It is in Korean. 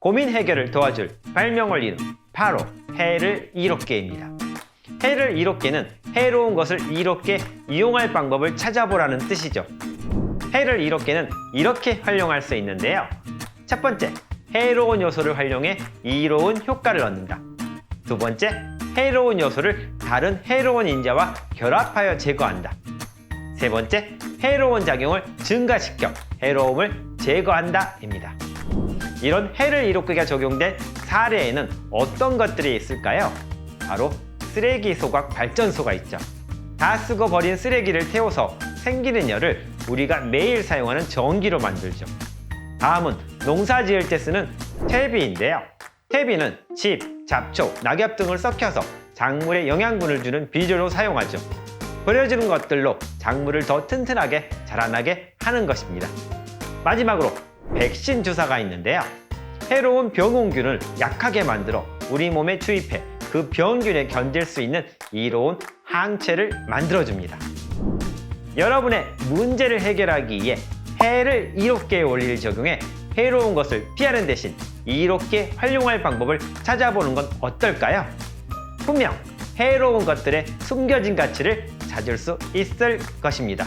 고민 해결을 도와줄 발명을 이룬 바로 해를 이롭게입니다. 해를 이롭게는 해로운 것을 이롭게 이용할 방법을 찾아보라는 뜻이죠. 해를 이롭게는 이렇게 활용할 수 있는데요. 첫 번째, 해로운 요소를 활용해 이로운 효과를 얻는다. 두 번째, 해로운 요소를 다른 해로운 인자와 결합하여 제거한다. 세 번째, 해로운 작용을 증가시켜 해로움을 제거한다 입니다. 이런 해를 이롭게가 적용된 사례에는 어떤 것들이 있을까요? 바로 쓰레기 소각 발전소가 있죠. 다 쓰고 버린 쓰레기를 태워서 생기는 열을 우리가 매일 사용하는 전기로 만들죠. 다음은 농사 지을 때 쓰는 퇴비인데요. 퇴비는 집, 잡초, 낙엽 등을 썩혀서 작물에 영양분을 주는 비료로 사용하죠. 버려지는 것들로 작물을 더 튼튼하게 자라나게 하는 것입니다. 마지막으로 백신 주사가 있는데요. 해로운 병원균을 약하게 만들어 우리 몸에 주입해 그 병균에 견딜 수 있는 이로운 항체를 만들어줍니다. 여러분의 문제를 해결하기 위해 해를 이롭게 원리를 적용해 해로운 것을 피하는 대신 이롭게 활용할 방법을 찾아보는 건 어떨까요? 분명 해로운 것들의 숨겨진 가치를 찾을 수 있을 것입니다.